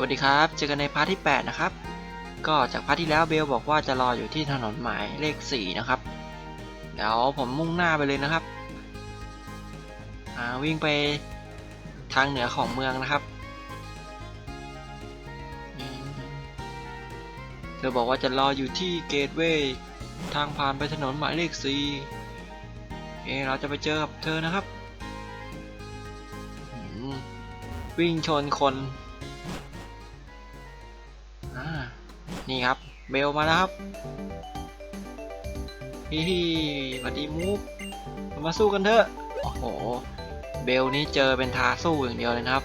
วัสดีครับ เจอกันในพาร์ทที่ 8 นะครับ ก็จากพาร์ทที่แล้วเบลบอกว่าจะรออยู่ที่ถนนหมายเลข 4 นะครับ เดี๋ยวผมมุ่งหน้าไปเลยนะครับอ่าวิ่งไปทางเหนือของเมืองนะครับ เธอบอกว่าจะรออยู่ที่เกตเวย์ทางผ่านไปถนนหมายเลข 4 เอเราจะไปเจอกับเธอนะครับ วิ่งชนคน นี่ครับ เบลมาแล้วครับฮิฮิสวัสดีมูฟมาสู้กันเถอะ โอ้โห เบลนี้เจอเป็นทาสู้อย่างเดียวเลยนะครับ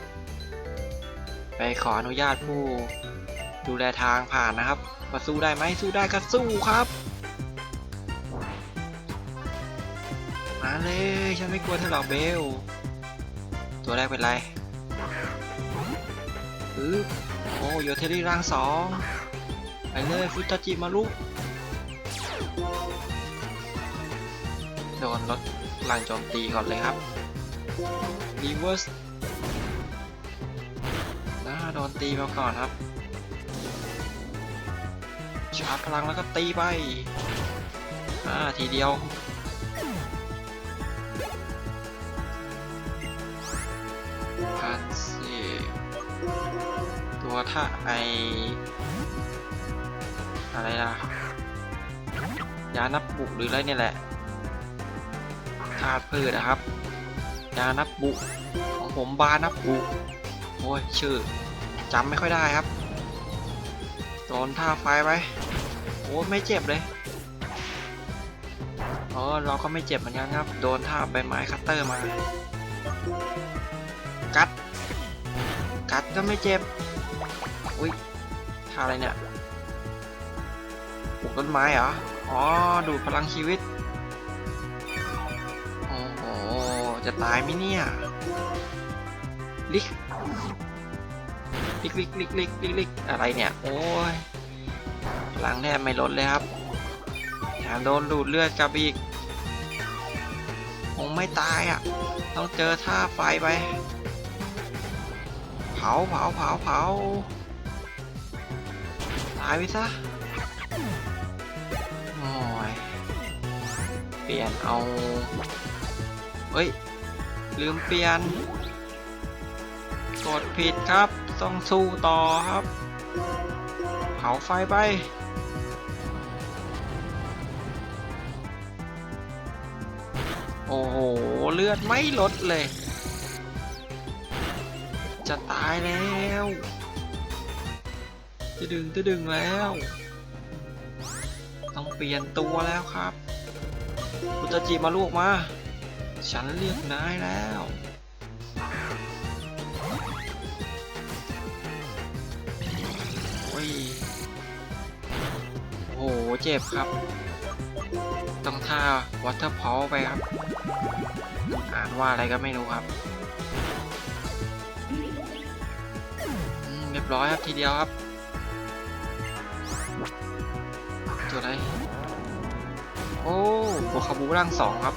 ไปขออนุญาตผู้ ดูแลทางผ่านนะครับมาสู้ได้ไหมสู้ได้ก็สู้ครับ มาเลยฉันไม่กลัวเธอหรอกเบล ตัวแรกเป็นไรอึ๊บโอ้โยเทรี่ร่างสอง ไปเลยฟุตาจิมารุโดนรถลังโจมตีก่อนเลยครับรีเวิร์สนะโดนตีมาก่อนครับ ชาร์จพลังแล้วก็ตีไปอ่าทีเดียวพันสี่ตัวถ้าไอ อะไรล่ะ ยานับบุหรืออะไรเนี่ยแหละธาตุพืชนะครับ ยานับบุของผมบานับบุโอ้ยชื่อจำไม่ค่อยได้ครับโดนท่าไฟไปโอ้ยไม่เจ็บเลยอ๋อเราก็ไม่เจ็บเหมือนกันครับ โดนท่าใบไม้คัตเตอร์มา กัด กัดก็ไม่เจ็บ อุ้ยท่าอะไรเนี่ย ปลูกต้นไม้เหรอ อ๋อ ดูดพลังชีวิต โอ้โห จะตายไหมเนี่ย ลิก ลิกลิกลิกลิกลิกลิกอะไรเนี่ย โอ้ยพลังแทบไม่ลดเลยครับแถมโดนดูดเลือดกับอีกคงไม่ตายอะ ต้องเจอท่าไฟไป เผาเผาเผาเผาตายไปซะ ปลี่ยนเอาเฮ้ย ลืมเปลี่ยน กดผิดครับ ต้องสู้ต่อครับ เผาไฟไป โอ้โห เลือดไม่ลดเลย จะตายแล้วจะดึงจะดึงแล้ว ต้องเปลี่ยนตัวแล้วครับ อุตจิมาลูกมา ฉันเรียกนายแล้ว โอ้ย โห เจ็บครับ ต้องท่าวัตเตอร์พอไปครับ อ่านว่าอะไรก็ไม่รู้ครับ เรียบร้อยครับทีเดียวครับ ตัวอะไร โอ้โบคาบูร่างสองครับ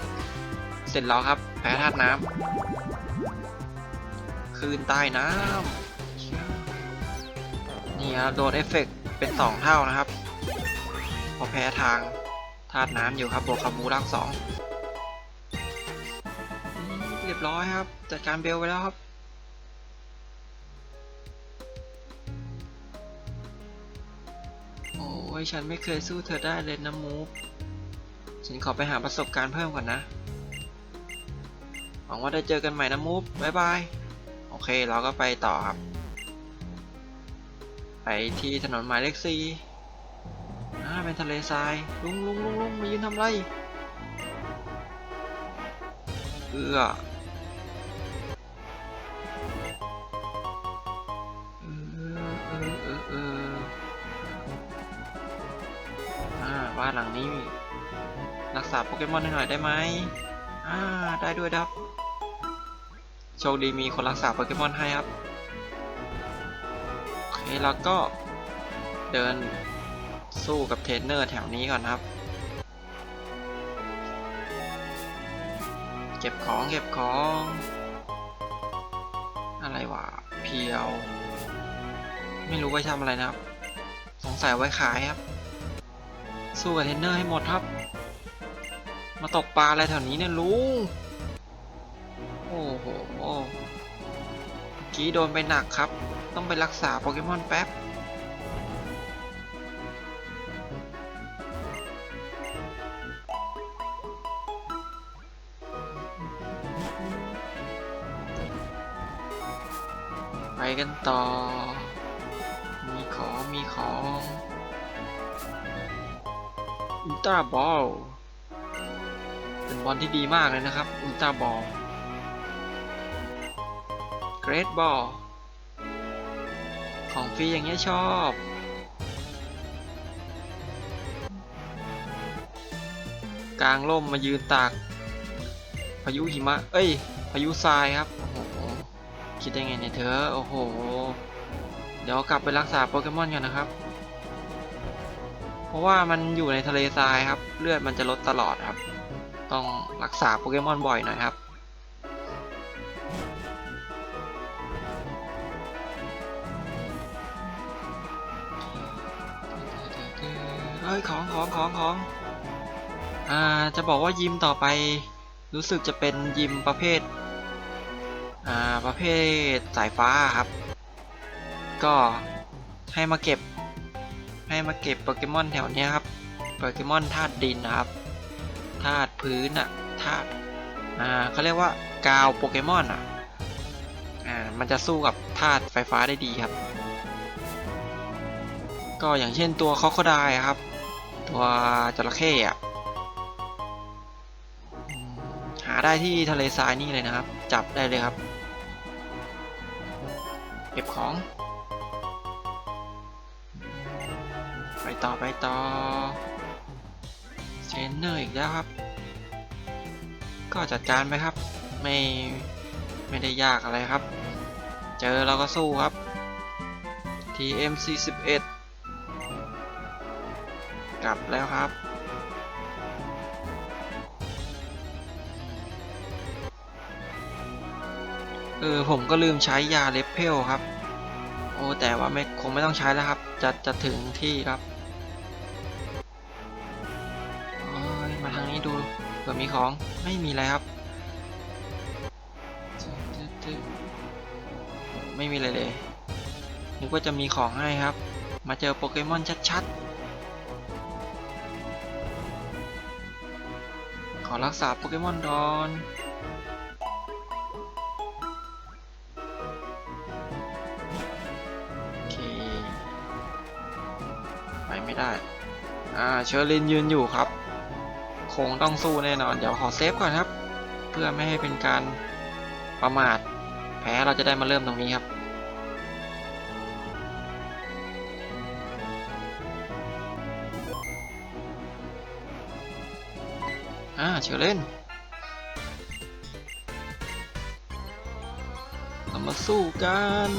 เสร็จแล้วครับ แพ้ธาตุน้ำคืนใต้น้ำนี่ครับโดนเอฟเฟกต์เป็นสองเท่านะครับ พอแพ้ทางธาตุน้ำอยู่ครับโบคาบูร่างสองเรียบร้อยครับ จัดการเบลไปแล้วครับโอ้ยฉันไม่เคยสู้เธอได้เลยนะมูฟ ฉันขอไปหาประสบการณ์เพิ่มก่อนนะ หวังว่าได้เจอกันใหม่นะมูฟบายบาย โอเคเราก็ไปต่อครับ ไปที่ถนนหมายเลขสี่อ่าเป็นทะเลทราย ลุงลุงลุงลุงมายืนทำไรเอื้อเออเออเออเอออ่าบ้านหลังนี้ รักษาโปเกมอนให้หน่อยได้ไหมอ่าได้ด้วยครับ โชคดีมีคนรักษาโปเกมอนให้ครับ โอเคแล้วก็เดินสู้กับเทรนเนอร์แถวนี้ก่อนครับ เก็บของเก็บของ อะไรวะเพียว ไม่รู้ไว้ทำอะไรนะครับ สงสัยไว้ขายครับ สู้กับเทรนเนอร์ให้หมดครับ มาตกปลาอะไรแถวนี้เนี่ยลุง โอ้โหกี้โดนไปหนักครับ ต้องไปรักษาโปเกมอนแป๊บ ไปกันต่อ มีของ มีของอุลตาบอล เป็นบอลที่ดีมากเลยนะครับ อุลตร้าบอลเกรดบอลของฟรีอย่างเงี้ยชอบกลางร่มมายืนตาก พายุหิมะ เอ้ย พายุทรายครับ โอ้โห คิดได้ไงเนี่ยเธอ โอ้โห เดี๋ยวกลับไปรักษาโปเกมอนกันนะครับ เพราะว่ามันอยู่ในทะเลทรายครับ เลือดมันจะลดตลอดครับ ต้องรักษาโปเกมอนบ่อยหน่อยครับเอ้ยของของของของอ่าจะบอกว่ายิมต่อไปรู้สึกจะเป็นยิมประเภทอ่าประเภทสายฟ้าครับ ก็ให้มาเก็บให้มาเก็บโปเกมอนแถวเนี้ยครับโปเกมอนธาตุดินนะครับ ธาตุพื้นอะธาตุอ่าเขาเรียกว่ากาวโปเกมอนอะอ่ามันจะสู้กับธาตุไฟฟ้าได้ดีครับ ก็อย่างเช่นตัวคอคดายครับ ตัวจระเข้อะหาได้ที่ทะเลทรายนี่เลยนะครับ จับได้เลยครับ เก็บของ ไปต่อไปต่อ เทรนเนอร์อีกแล้วครับ ก็จัดการไปครับ ไม่ไม่ได้ยากอะไรครับ เจอเราก็สู้ครับ TM41 กลับแล้วครับ เออผมก็ลืมใช้ยาเลปเพลครับ โอ้แต่ว่าไม่คงไม่ต้องใช้แล้วครับ จะจะถึงที่ครับ ของไม่มีอะไรครับ ไม่มีอะไรเลยนึกว่าจะมีของให้ครับ มาเจอโปเกมอนชัดๆ ขอรักษาโปเกมอนดอนโอเค ไปไม่ได้ อ่า เชอร์ลินยืนอยู่ครับ คงต้องสู้แน่นอน เดี๋ยวขอเซฟก่อนครับ เพื่อไม่ให้เป็นการประมาท แพ้เราจะได้มาเริ่มตรงนี้ครับอ่าเชิญเล่นเรามาสู้กัน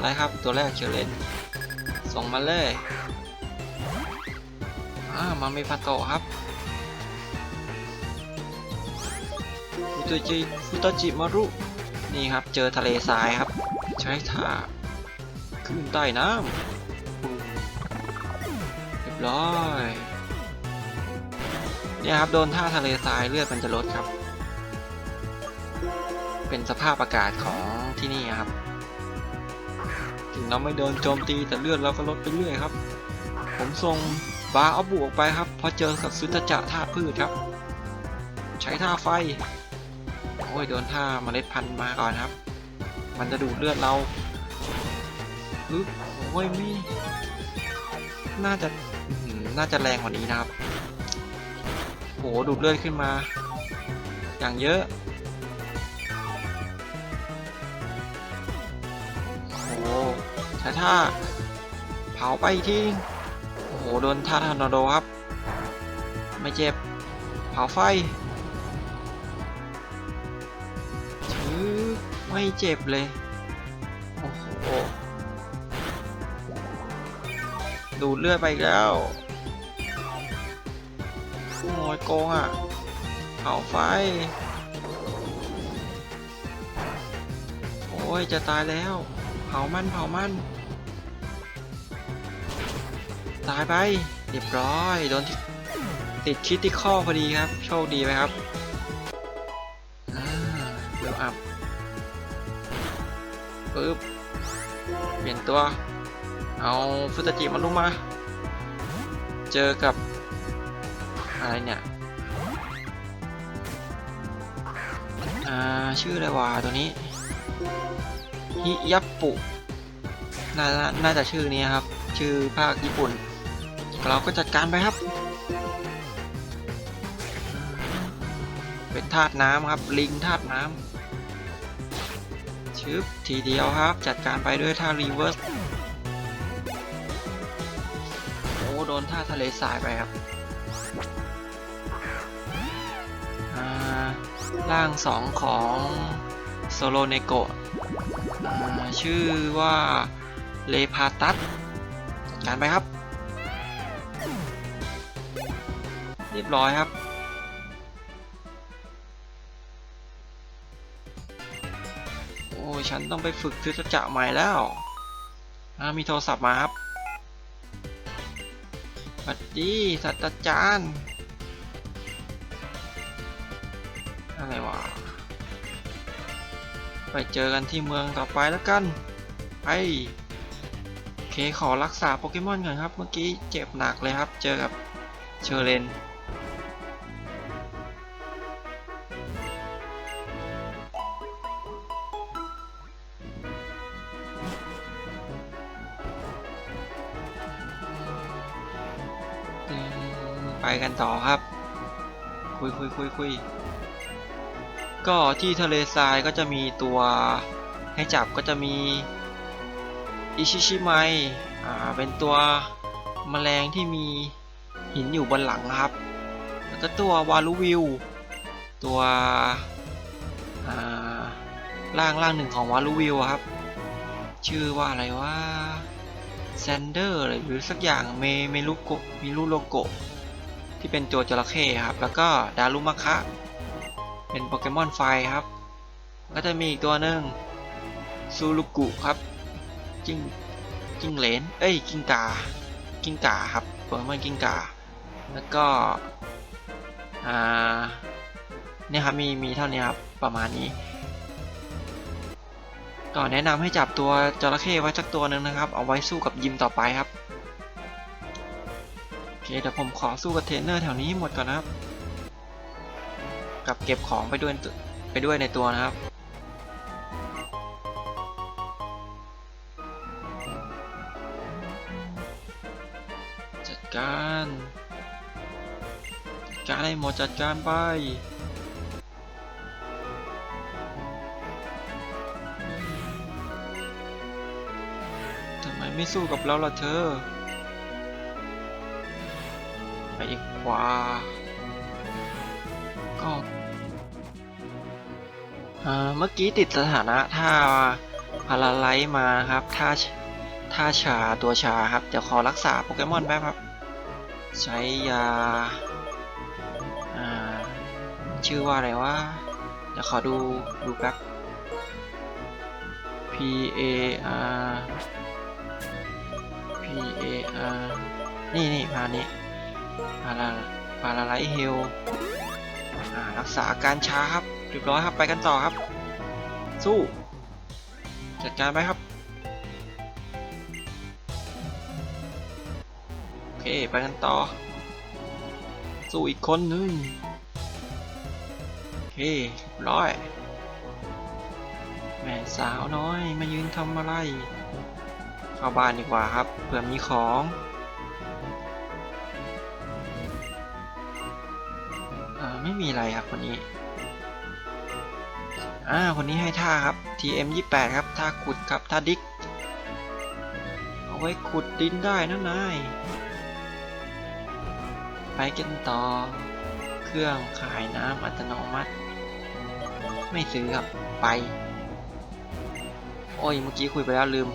อะไรครับ ตัวแรกเชิญเลนส่งมาเลย อ่ามาเมพาโตครับฟุตจิฟุตจิมารุ นี่ครับ เจอทะเลทรายครับ ใช้ท่าขึ้นใต้น้ำเรียบร้อยเนี่ยครับ โดนท่าทะเลทรายเลือดมันจะลดครับ เป็นสภาพอากาศของที่นี่ครับ ถึงเราไม่โดนโจมตีแต่เลือดเราก็ลดไปเรื่อยครับ ผมส่งบาเอาบุออกไปครับพอเจอกับซุตจะธาพืชครับ ใช้ท่าไฟ โอ้ยโดนท่าเมล็ดพันธุ์มาก่อนครับ มันจะดูดเลือดเราอึ๊บโอ้ยไม่น่าจะน่าจะแรงกว่านี้นะครับโหดูดเลือดขึ้นมา อย่างเยอะ ใช้ท่าเผาไปอีกทีโอ้โหโดนท่าทอร์นาโดครับ ไม่เจ็บเผาไฟชือไม่เจ็บเลย โอ้โหดูดเลือดไปแล้วโอ้ยโกงอะเผาไฟ โอ้ยจะตายแล้ว เผามันเผามัน ตายไป เรียบร้อย โดนติดคิดที่ข้อพอดีครับ โชคดีไหมครับอ่าเร็วอัพปึ๊บ เปลี่ยนตัว เอาฟุตจิมาลุมา เจอกับ อะไรเนี่ย อ่า ชื่ออะไรวะตัวนี้ ฮิยัปปุน่าน่าจะชื่อนี้ครับ ชื่อภาคญี่ปุ่น เราก็จัดการไปครับ เป็นธาตุน้ำครับ ลิงธาตุน้ำชึบทีเดียวครับ จัดการไปด้วยท่ารีเวิร์สโอ้โดนท่าทะเลสายไปครับอ่าร่างสองของโซโลเนโกะ ชื่อว่าเลพาตัสจัดการไปครับ เรียบร้อยครับ โอ้ฉันต้องไปฝึกทึศจักรใหม่แล้วมีโทรศัพท์มาครับสวัสดีศาสตราจารย์ ไปเจอกันที่เมืองต่อไปแล้วกัน ไปโอเคขอรักษาโปเกมอนก่อนครับ เมื่อกี้เจ็บหนักเลยครับ เจอกับเชอร์เลนไปกันต่อครับ คุยคุยคุยคุย ก็ที่ทะเลทรายก็จะมีตัวให้จับก็จะมีอิชิชิไมอ่าเป็นตัวแมลงที่มีหินอยู่บนหลังนะครับ แล้วก็ตัววาลูวิวตัวร่างร่างหนึ่งของวาลูวิวครับ ชื่อว่าอะไรว่าแซนเดอร์หรือสักอย่างเมเมลุโกมิรุโลโกที่เป็นตัวจระเข้ครับ แล้วก็ดารุมะคะ เป็นโปเกมอนไฟครับ ก็จะมีอีกตัวหนึ่งซูรุกุครับ จิ้งจิ้งเลน เอ้ยกิ้งกา กิ้งกาครับโปเกมอนกิ้งกา แล้วก็ อ่า เนี่ยครับมีมีเท่านี้ครับ ประมาณนี้ก็แนะนำให้จับตัวจระเข้ไว้สักตัวหนึ่งนะครับ เอาไว้สู้กับยิมต่อไปครับ โอเคเดี๋ยวผมขอสู้กับเทรนเนอร์แถวนี้หมดก่อนนะครับ กับเก็บของไปด้วยไปด้วยในตัวนะครับ จัดการจัดการให้หมดจัดการไปทำไมไม่สู้กับเราล่ะเธอ ไปอีกขวา ก็อ่าเมื่อกี้ติดสถานะท่าพาราไลท์มาครับท่าท่าชาตัวชาครับ เดี๋ยวขอรักษาโปเกมอนแป๊บครับ ใช้ยาชื่อว่าอะไรวะเดี๋ยวขอดูดูแป๊บ P A R P A R นี่นี่พานี้พาราพาราไลท์เฮล รักษาอาการช้าครับเรียบร้อยครับไปกันต่อครับ สู้ จัดการไปครับ โอเคไปกันต่อ สู้อีกคนหนึ่งโอเคเรียบร้อยแม่สาวน้อยมายืนทำอะไร เข้าบ้านดีกว่าครับเผื่อมีของ ไม่มีอะไรครับคนนี้ อ่า คนนี้ให้ท่าครับ TM 28ครับ ท่าขุดครับ ท่าดิกเอาไว้ขุดดินได้นะนาย ไปกันต่อ เครื่องขายน้ำอัตโนมัติ ไม่ซื้อครับ ไป โอ้ย เมื่อกี้คุยไปแล้วลืม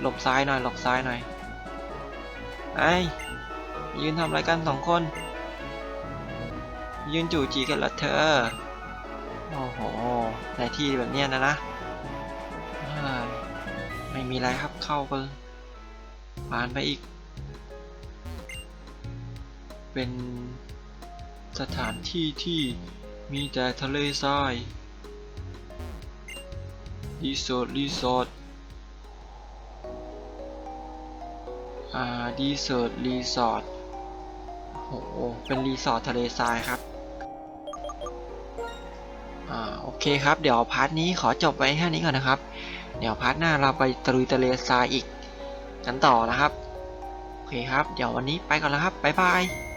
หลบซ้ายหน่อยหลบซ้ายหน่อย ไอ้ยืนทำอะไรกันสองคน ยืนจู่จีกันเหรอเธอ โอ้โหในที่แบบเนี้ยนะนะ ไม่มีอะไรครับเข้าไปผ่านไปอีก เป็นสถานที่ที่มีแต่ทะเลทรายรีสอร์ทรีสอร์ท อ่ารีสอร์ตรีสอร์ทโหเป็นรีสอร์ททะเลทรายครับอ่าโอเคครับ เดี๋ยวพาร์ทนี้ขอจบไว้แค่นี้ก่อนนะครับ เดี๋ยวพาร์ทหน้าเราไปตรุยทะเลทรายอีกกันต่อนะครับ โอเคครับ เดี๋ยววันนี้ไปก่อนแล้วครับ บ๊ายบาย